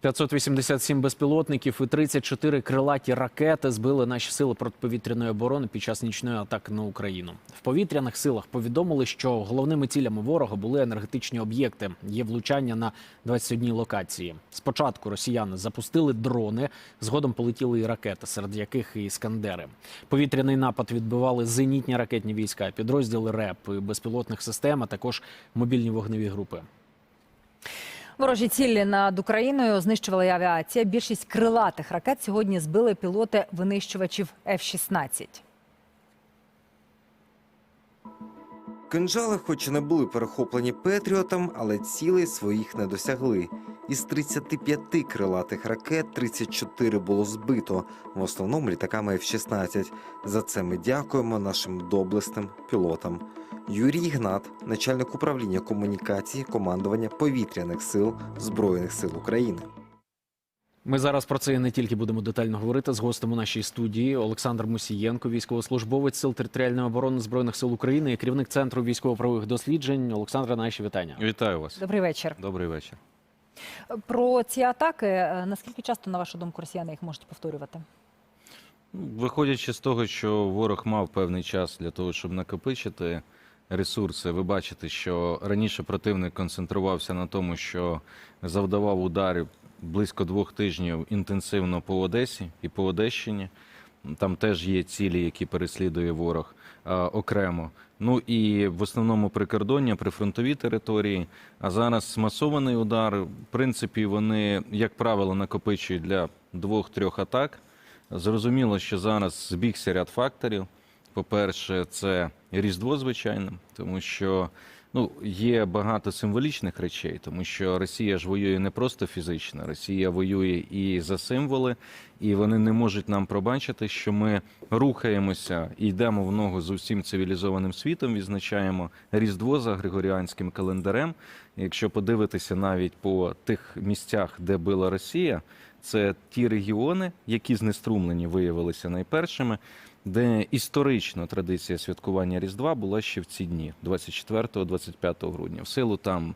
587 безпілотників і 34 крилаті ракети збили наші сили протиповітряної оборони під час нічної атаки на Україну. В повітряних силах повідомили, що головними цілями ворога були енергетичні об'єкти. Є влучання на 21 локації. Спочатку росіяни запустили дрони, згодом полетіли і ракети, серед яких і іскандери. Повітряний напад відбивали зенітні ракетні війська, підрозділи РЕП, безпілотних систем, а також мобільні вогневі групи. Ворожі цілі над Україною знищувала авіація. Більшість крилатих ракет сьогодні збили пілоти винищувачів F-16. Кинжали, хоч і не були перехоплені Петріотом, але цілей своїх не досягли. Із 35 крилатих ракет 34 було збито, в основному літаками F-16. За це ми дякуємо нашим доблесним пілотам. Юрій Ігнат, начальник управління комунікації командування повітряних сил Збройних сил України. Ми зараз про це і не тільки будемо детально говорити з гостем у нашій студії Олександр Мусієнко, військовослужбовець сил територіальної оборони збройних сил України, і керівник центру військово-правових досліджень. Олександра, наші вітання. Вітаю вас. Добрий вечір. Добрий вечір. Про ці атаки е, наскільки часто, на вашу думку, росіяни їх можуть повторювати? Ну, Виходячи з того, що ворог мав певний час для того, щоб накопичити ресурси, ви бачите, що раніше противник концентрувався на тому, що завдавав ударів близько двох тижнів інтенсивно по Одесі і по Одещині. Там теж є цілі, які переслідує ворог а, окремо. Ну і в основному прикордоння, прифронтові території. А зараз масований удар. В принципі, вони, як правило, накопичують для двох-трьох атак. Зрозуміло, що зараз збігся ряд факторів. По-перше, це Різдво, звичайно, тому що ну, є багато символічних речей, тому що Росія ж воює не просто фізично, Росія воює і за символи, і вони не можуть нам пробачити, що ми рухаємося і йдемо в ногу з усім цивілізованим світом, відзначаємо Різдво за григоріанським календарем. Якщо подивитися навіть по тих місцях, де била Росія, це ті регіони, які знеструмлені виявилися найпершими, де історично традиція святкування Різдва була ще в ці дні, 24-25 грудня, в силу там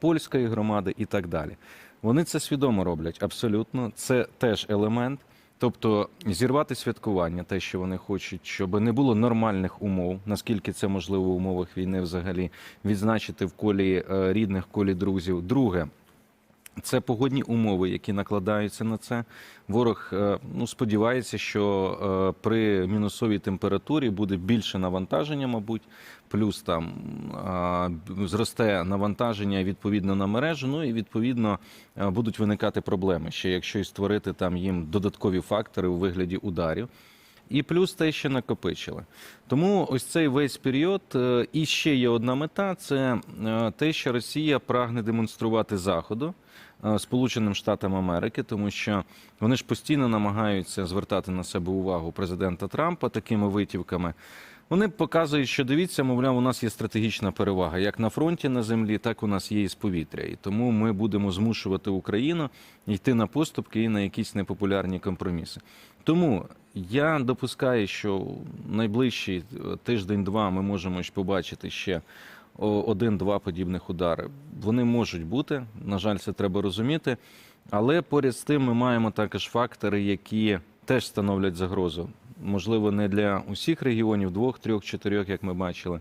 польської громади і так далі. Вони це свідомо роблять абсолютно. Це теж елемент. Тобто зірвати святкування, те, що вони хочуть, щоб не було нормальних умов, наскільки це можливо в умовах війни взагалі, відзначити в колі е, рідних, колі друзів. Друге, це погодні умови, які накладаються на це. Ворог е, ну, сподівається, що е, при мінусовій температурі буде більше навантаження, мабуть, плюс там е, зросте навантаження відповідно на мережу. Ну і відповідно будуть виникати проблеми ще, якщо і створити там їм додаткові фактори у вигляді ударів. І плюс те, що накопичили. Тому ось цей весь період. е, І ще є одна мета: це е, те, що Росія прагне демонструвати Заходу. е, Сполученим Штатам Америки, тому що вони ж постійно намагаються звертати на себе увагу президента Трампа такими витівками. Вони показують, що дивіться, мовляв, у нас є стратегічна перевага як на фронті на землі, так у нас є і з повітря. І тому ми будемо змушувати Україну йти на поступки і на якісь непопулярні компроміси. Тому я допускаю, що найближчий е, тиждень-два ми можемо побачити ще один-два подібних удари. Вони можуть бути. На жаль, це треба розуміти. Але поряд з тим ми маємо також фактори, які теж становлять загрозу. Можливо, не для усіх регіонів, двох, трьох, чотирьох, як ми бачили.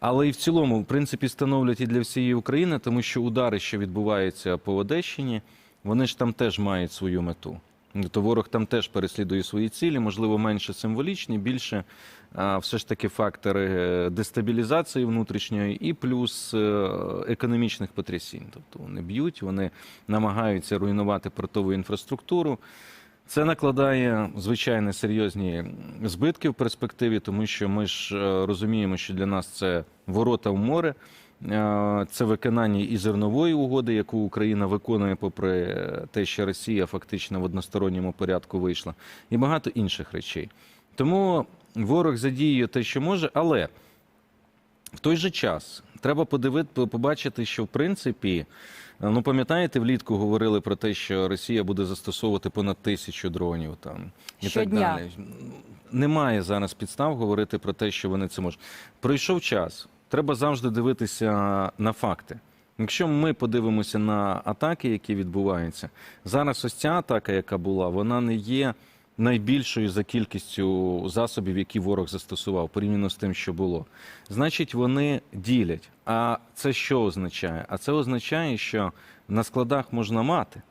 Але і в цілому, в принципі, становлять і для всієї України, тому що удари, що відбуваються по Одещині, вони ж там теж мають свою мету. То ворог там теж переслідує свої цілі, можливо, менше символічні, більше все ж таки фактори е, дестабілізації внутрішньої і плюс е, економічних потрясінь. Тобто вони б'ють, вони намагаються руйнувати портову інфраструктуру. Це накладає звичайно серйозні збитки в перспективі, тому що ми ж е, розуміємо, що для нас це ворота в море, це виконання і зернової угоди, яку Україна виконує, попри е, те, що Росія фактично в односторонньому порядку вийшла, і багато інших речей. Тому ворог задіює те, що може, але в той же час треба подивити, побачити, що в принципі, е, ну пам'ятаєте, влітку говорили про те, що Росія буде застосовувати понад тисячу дронів там і Щодня. так далі. Немає зараз підстав говорити про те, що вони це можуть. Пройшов час. Треба завжди дивитися на факти. Якщо ми подивимося на атаки, які відбуваються, зараз ось ця атака, яка була, вона не є найбільшою за кількістю засобів, які ворог застосував, порівняно з тим, що було. Значить, вони ділять. А це що означає? А це означає, що на складах можна мати.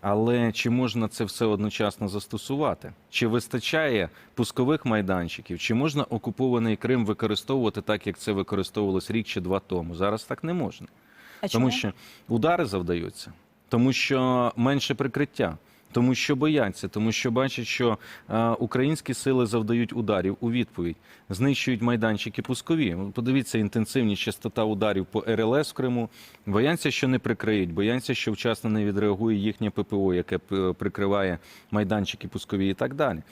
Але чи можна це все одночасно застосувати? Чи вистачає пускових майданчиків? Чи можна окупований Крим використовувати так, як це використовувалось рік чи два тому? Зараз так не можна. А Тому чому? що удари завдаються, тому що менше прикриття, тому що бояться, тому що бачать, що е, українські сили завдають ударів у відповідь, знищують майданчики пускові. Подивіться, інтенсивність частота ударів по РЛС в Криму. Бояться, що не прикриють, бояться, що вчасно не відреагує їхнє ППО, яке прикриває майданчики пускові і так далі.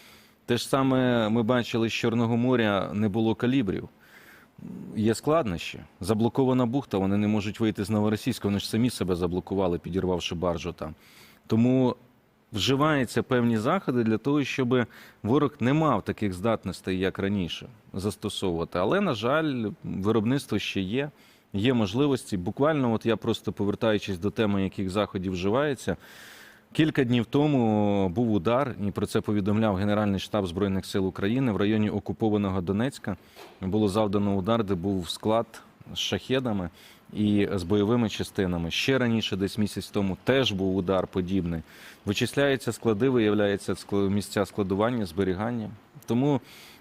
Те ж саме ми бачили, з Чорного моря не було калібрів. Є складнощі. Заблокована бухта, вони не можуть вийти з новоросійська, вони ж самі себе заблокували, підірвавши баржу там. Тому вживаються певні заходи для того, щоб ворог не мав таких здатностей, як раніше, застосовувати. Але, на жаль, виробництво ще є. Є можливості. Буквально, от я просто повертаючись до теми, яких заходів вживається. Кілька днів тому був удар, і про це повідомляв Генеральний штаб Збройних сил України в районі окупованого Донецька. Було завдано удар, де був склад з шахедами і з бойовими частинами. Ще раніше, десь місяць тому, теж був удар подібний. Вичисляються склади, виявляються місця складування, зберігання. Тому,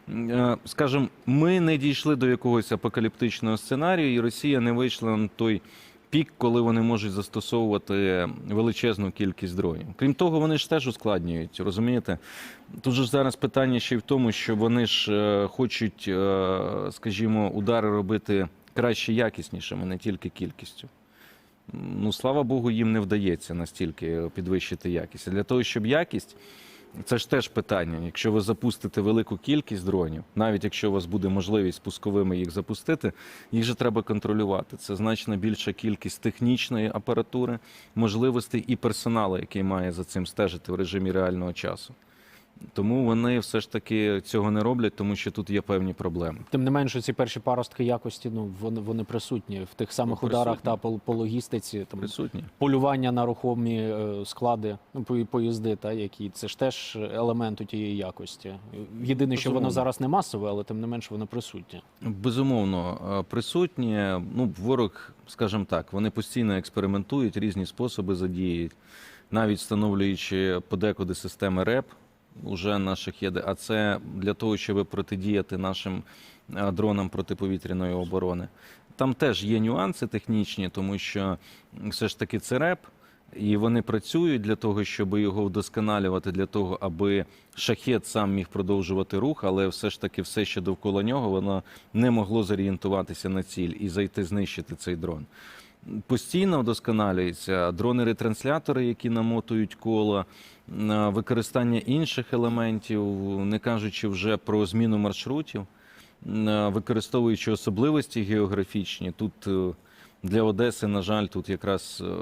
е, скажімо, ми не дійшли до якогось апокаліптичного сценарію, і Росія не вийшла на той пік, коли вони можуть застосовувати величезну кількість дронів. Крім того, вони ж теж ускладнюють, розумієте? Тут же зараз питання ще й в тому, що вони ж е, хочуть, е, скажімо, удари робити краще якіснішими, не тільки кількістю. Ну, слава Богу, їм не вдається настільки підвищити якість. А для того, щоб якість, це ж теж питання. Якщо ви запустите велику кількість дронів, навіть якщо у вас буде можливість пусковими їх запустити, їх же треба контролювати. Це значно більша кількість технічної апаратури, можливостей і персоналу, який має за цим стежити в режимі реального часу. Тому вони все ж таки цього не роблять, тому що тут є певні проблеми. Тим не менше, ці перші паростки якості ну вони, вони присутні в тих самих Ну, ударах та по, по логістиці. Там Присутні. полювання на рухомі е, склади, ну по- поїзди, та які це ж теж елемент у тієї якості. Єдине, що воно зараз не масове, але тим не менше воно присутнє. Безумовно, е, присутні. Ну, ворог, скажімо так, вони постійно експериментують, різні способи задіють, навіть встановлюючи подекуди системи РЕП уже наших є. А це для того, щоб протидіяти нашим е, дронам протиповітряної оборони. Там теж є нюанси технічні, тому що все ж таки це РЕП. І вони працюють для того, щоб його вдосконалювати, для того, аби шахет сам міг продовжувати рух, але все ж таки все, що довкола нього, воно не могло зорієнтуватися на ціль і зайти знищити цей дрон. Постійно вдосконалюються дрони-ретранслятори, які намотують коло, на використання інших елементів, не кажучи вже про зміну маршрутів, використовуючи особливості географічні. Тут е, для Одеси, на жаль, тут якраз е,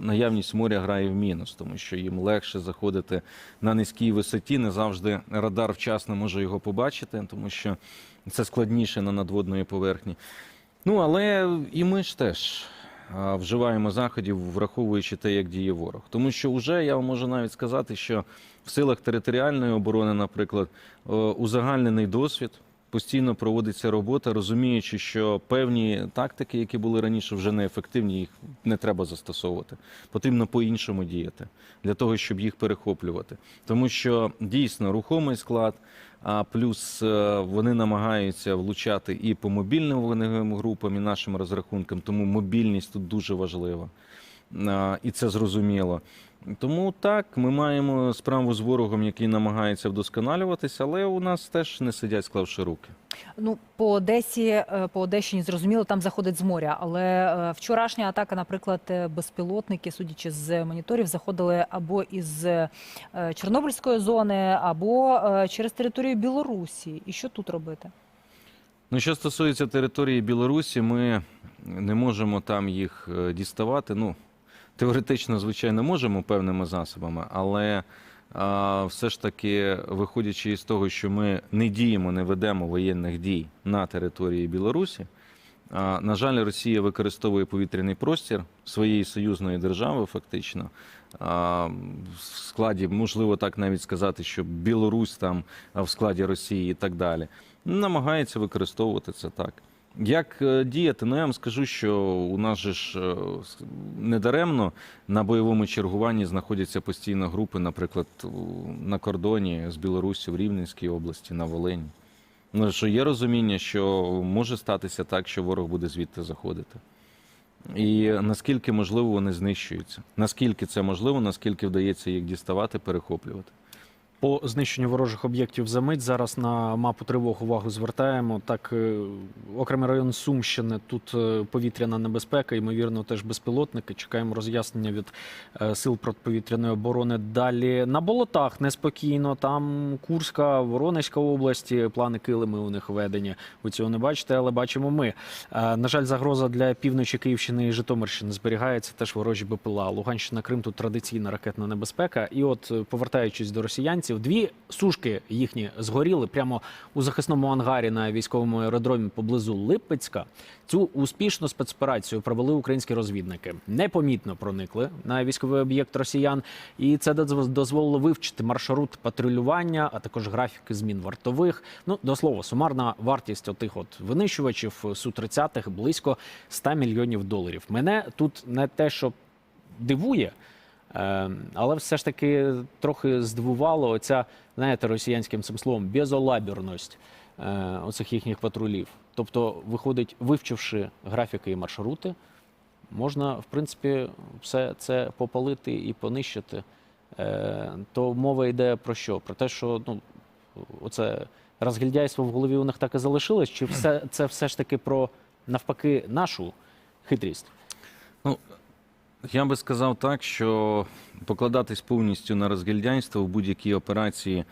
наявність моря грає в мінус, тому що їм легше заходити на низькій висоті. Не завжди радар вчасно може його побачити, тому що це складніше на надводної поверхні. Ну, але і ми ж теж вживаємо заходів, враховуючи те, як діє ворог. Тому що вже я вам можу навіть сказати, що в силах територіальної оборони, наприклад, е, узагальнений досвід. Постійно проводиться робота, розуміючи, що певні тактики, які були раніше, вже неефективні, їх не треба застосовувати. Потрібно по-іншому діяти для того, щоб їх перехоплювати. Тому що дійсно рухомий склад, а плюс е, вони намагаються влучати і по мобільним вогневим групам, і нашим розрахункам. Тому мобільність тут дуже важлива. І це зрозуміло. Тому так, ми маємо справу з ворогом, який намагається вдосконалюватися, але у нас теж не сидять, склавши руки. Ну, по Одесі, е, по Одещині, зрозуміло, там заходить з моря. Але е, вчорашня атака, наприклад, е, безпілотники, судячи з моніторів, заходили або із Чорнобильської зони, або через територію Білорусі. І що тут робити? Ну, що стосується території Білорусі, ми не можемо там їх діставати. Ну, теоретично, звичайно, можемо певними засобами, але а, все ж таки, виходячи із того, що ми не діємо, не ведемо воєнних дій на території Білорусі, А, На жаль, Росія використовує повітряний простір своєї союзної держави, фактично. В складі, можливо, так навіть сказати, що Білорусь там в складі Росії і так далі. Намагається використовувати це так. Як е, діяти? Ну я вам скажу, що у нас же ж е, недаремно на бойовому чергуванні знаходяться постійно групи, наприклад, на кордоні з Білоруссю в Рівненській області, на Волині. Ну, що є розуміння, що може статися так, що ворог буде звідти заходити. І наскільки можливо вони знищуються? Наскільки це можливо, наскільки вдається їх діставати, перехоплювати? По знищенню ворожих об'єктів за мить зараз на мапу тривог увагу звертаємо. Так, е, окремий район Сумщини. Тут е, повітряна небезпека, ймовірно, теж безпілотники. Чекаємо роз'яснення від е, сил протиповітряної оборони. Далі на болотах неспокійно. Там Курська, Воронезька області. Плани килими у них введені. Ви цього не бачите, але бачимо ми. На жаль, загроза для півночі Київщини і Житомирщини зберігається. Теж ворожі БПЛА. Луганщина, Крим тут традиційна ракетна небезпека. І от повертаючись до росіянців, дві сушки їхні згоріли прямо у захисному ангарі на військовому аеродромі поблизу Липецька. Цю успішну спецоперацію провели українські розвідники. Непомітно проникли на військовий об'єкт росіян, і це доз- дозволило вивчити маршрут патрулювання, а також графіки змін вартових. Ну до слова, сумарна вартість отих от винищувачів су 30 близько 100 мільйонів доларів. Мене тут не те, що дивує. Е, Але все ж таки трохи здивувало оця, знаєте, росіянським цим словом безолабірність е, оцих їхніх патрулів. Тобто, виходить, вивчивши графіки і маршрути, можна, в принципі, все це попалити і понищити. Е, То мова йде про що? Про те, що ну, оце розгільдяйство в голові у них так і залишилось, чи все, це все ж таки про навпаки нашу хитрість? Я би сказав так, що покладатись повністю на розгільдянство в будь-якій операції,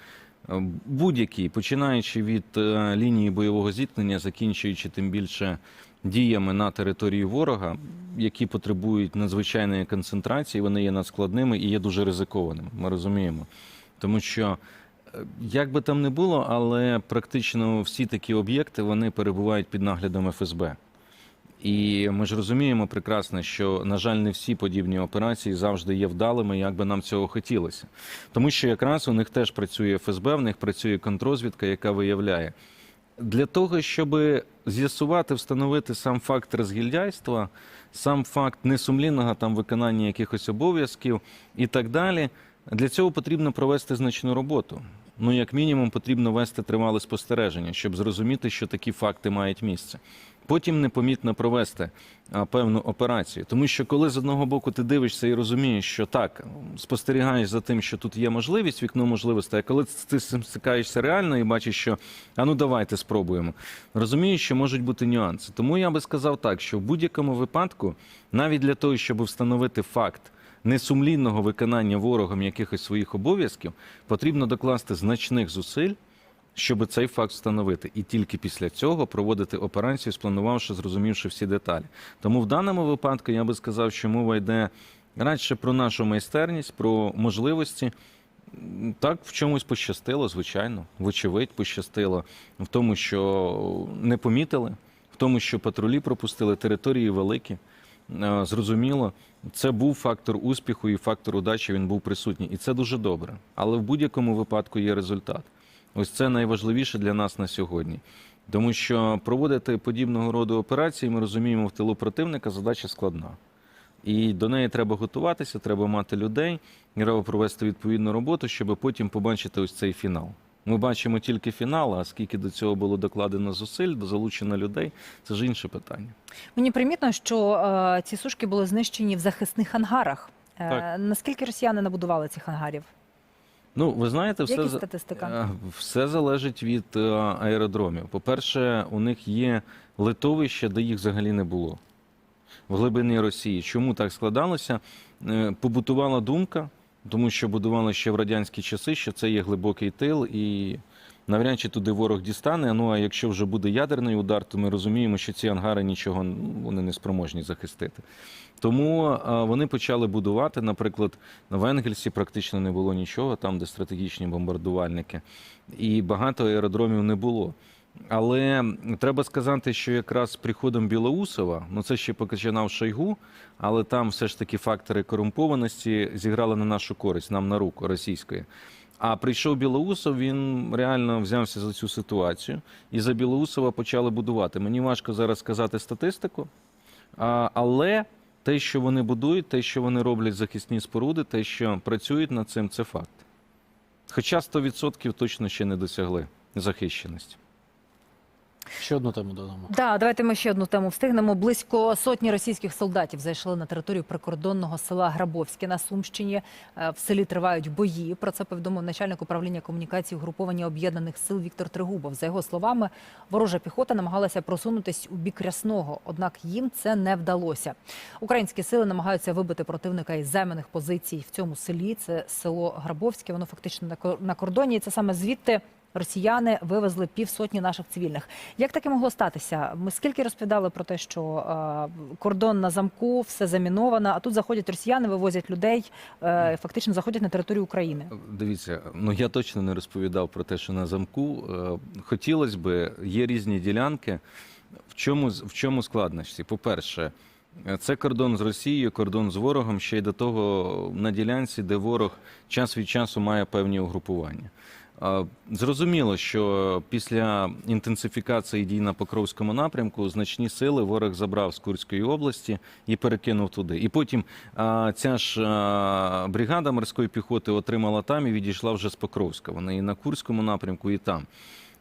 е, будь-якій, починаючи від е, лінії бойового зіткнення, закінчуючи тим більше діями на території ворога, які потребують надзвичайної концентрації, вони є надскладними і є дуже ризикованими. Ми розуміємо. Тому що е, як би там не було, але практично всі такі об'єкти вони перебувають під наглядом ФСБ. І ми ж розуміємо прекрасно, що, на жаль, не всі подібні операції завжди є вдалими, як би нам цього хотілося. Тому що якраз у них теж працює ФСБ, в них працює контрозвідка, яка виявляє. Для того, щоб з'ясувати, встановити сам факт розгільдяйства, сам факт несумлінного там виконання якихось обов'язків і так далі, для цього потрібно провести значну роботу. Ну, як мінімум, потрібно вести тривале спостереження, щоб зрозуміти, що такі факти мають місце. Потім непомітно провести певну операцію. Тому що коли з одного боку ти дивишся і розумієш, що так, спостерігаєш за тим, що тут є можливість, вікно можливостей, а коли ти стикаєшся реально і бачиш, що а ну давайте спробуємо, розумієш, що можуть бути нюанси. Тому я би сказав так, що в будь-якому випадку, навіть для того, щоб встановити факт несумлінного виконання ворогом якихось своїх обов'язків, потрібно докласти значних зусиль щоб цей факт встановити, і тільки після цього проводити операцію, спланувавши, зрозумівши всі деталі. Тому в даному випадку я би сказав, що мова йде радше про нашу майстерність, про можливості. Так, в чомусь пощастило, звичайно. Вочевидь, пощастило в тому, що не помітили, в тому, що патрулі пропустили, території великі. Е, Зрозуміло, це був фактор успіху і фактор удачі. Він був присутній, і це дуже добре. Але в будь-якому випадку є результат. Ось це найважливіше для нас на сьогодні. Тому що проводити подібного роду операції, ми розуміємо, в тилу противника задача складна. І до неї треба готуватися, треба мати людей, треба провести відповідну роботу, щоб потім побачити ось цей фінал. Ми бачимо тільки фінал, а скільки до цього було докладено зусиль, залучено людей, це ж інше питання. Мені примітно, що е, ці сушки були знищені в захисних ангарах. Е, Наскільки росіяни набудували цих ангарів? Ну, ви знаєте, все Які статистика? Е, Все залежить від е, аеродромів. По-перше, у них є литовище, де їх взагалі не було в глибині Росії. Чому так складалося? Е, Побутувала думка, тому що будували ще в радянські часи, що це є глибокий тил, і навряд чи туди ворог дістане. Ну а якщо вже буде ядерний удар, то ми розуміємо, що ці ангари нічого ну, вони не спроможні захистити. Тому вони почали будувати. Наприклад, в Енгельсі практично не було нічого, там, де стратегічні бомбардувальники, і багато аеродромів не було. Але треба сказати, що якраз з приходом Білоусова, ну це ще починав Шойгу, але там все ж таки фактори корумпованості зіграли на нашу користь, нам на руку російської. А прийшов Білоусов, він реально взявся за цю ситуацію, і за Білоусова почали будувати. Мені важко зараз сказати статистику, але те, що вони будують, те, що вони роблять захисні споруди, те, що працюють над цим, це факт. Хоча 100% точно ще не досягли захищеності. Ще одну тему додамо. Да, давайте ми ще одну тему встигнемо. Близько сотні російських солдатів зайшли на територію прикордонного села Грабовське на Сумщині. Е, В селі тривають бої. Про це повідомив начальник управління комунікації угруповання об'єднаних сил Віктор Тригубов. За його словами, ворожа піхота намагалася просунутись у бік Рясного, однак їм це не вдалося. Українські сили намагаються вибити противника із займаних позицій в цьому селі. Це село Грабовське. Воно фактично на кор- на кордоні. І це саме звідти. Росіяни вивезли півсотні наших цивільних. Як таке могло статися? Ми скільки розповідали про те, що е, кордон на замку, все заміновано, а тут заходять росіяни, вивозять людей, е, фактично заходять на територію України. Дивіться, ну я точно не розповідав про те, що на замку. Е, Хотілося би, є різні ділянки. В чому, в чому складності? По-перше, е, це кордон з Росією, кордон з ворогом, ще й до того на ділянці, де ворог час від часу має певні угрупування. Зрозуміло, що після інтенсифікації дій на Покровському напрямку значні сили ворог забрав з Курської області і перекинув туди. І потім ця ж бригада морської піхоти отримала там і відійшла вже з Покровська. Вони і на Курському напрямку, і там.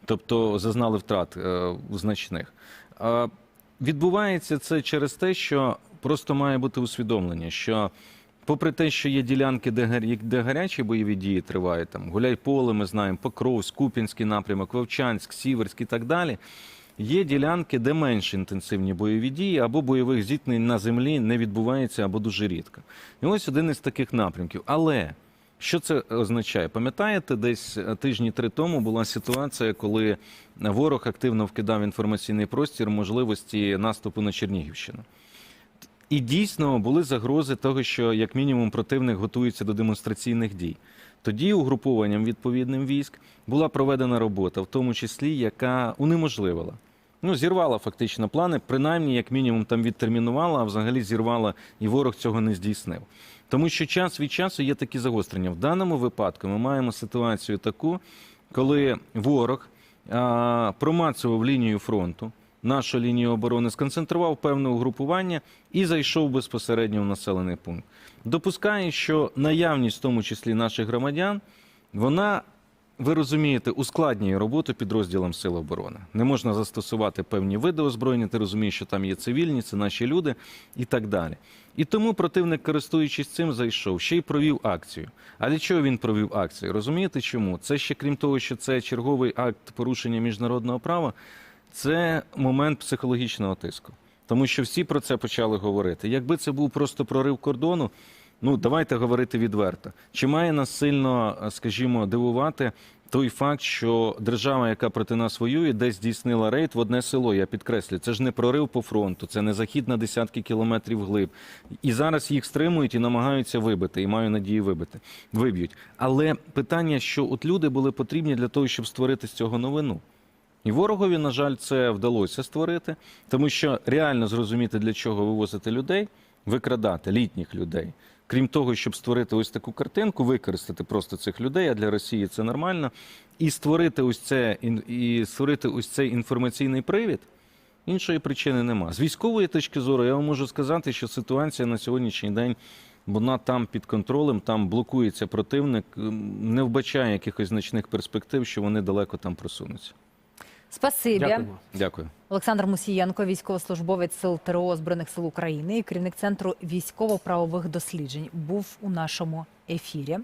Тобто зазнали втрат е, значних. Відбувається це через те, що просто має бути усвідомлення, що попри те, що є ділянки, де, де гарячі бойові дії тривають, там Гуляйполе, ми знаємо, Покровськ, Куп'янський напрямок, Вовчанськ, Сіверськ і так далі. Є ділянки, де менш інтенсивні бойові дії або бойових зіткнень на землі не відбувається або дуже рідко. І ось один із таких напрямків. Але що це означає? Пам'ятаєте, десь е, тижні три тому була ситуація, коли ворог активно вкидав інформаційний простір можливості наступу на Чернігівщину. І дійсно були загрози того, що як мінімум противник готується до демонстраційних дій. Тоді угрупованням відповідним військ була проведена робота, в тому числі яка унеможливила. Ну, зірвала фактично плани, принаймні, як мінімум, там відтермінувала, а взагалі зірвала, і ворог цього не здійснив. Тому що час від часу є такі загострення. В даному випадку ми маємо ситуацію таку, коли ворог а, промацував лінію фронту, нашу лінію оборони, сконцентрував певне угрупування і зайшов безпосередньо в населений пункт. Допускає, що наявність, в тому числі наших громадян, вона, ви розумієте, ускладнює роботу підрозділам Сил оборони. Не можна застосувати певні види озброєння, ти розумієш, що там є цивільні, це наші люди і так далі. І тому противник, користуючись цим, зайшов, ще й провів акцію. А для чого він провів акцію? Розумієте чому? Це ще крім того, що це черговий акт порушення міжнародного права, це момент психологічного тиску. Тому що всі про це почали говорити. Якби це був просто прорив кордону, ну давайте говорити відверто. Чи має нас сильно, е, скажімо, дивувати той факт, що держава, яка проти нас воює, десь здійснила рейд в одне село. Я підкреслю, це ж не прорив по фронту, це не захід на десятки кілометрів глиб. І зараз їх стримують і намагаються вибити, і маю надію вибити. Виб'ють. Але питання, що от люди були потрібні для того, щоб створити з цього новину. І ворогові, на жаль, це вдалося створити, тому що реально зрозуміти, для чого вивозити людей, викрадати літніх людей. Крім того, щоб створити ось таку картинку, використати просто цих людей, а для Росії це нормально, і створити ось це і створити ось цей інформаційний привід. Іншої причини нема. З військової точки зору я вам можу сказати, що ситуація на сьогоднішній день вона там під контролем, там блокується противник, не вбачає якихось значних перспектив, що вони далеко там просунуться. Спасибі. Дякуємо. Дякую. Олександр Мусієнко, військовослужбовець сил ТРО Збройних сил України і керівник центру військово-правових досліджень, був у нашому ефірі.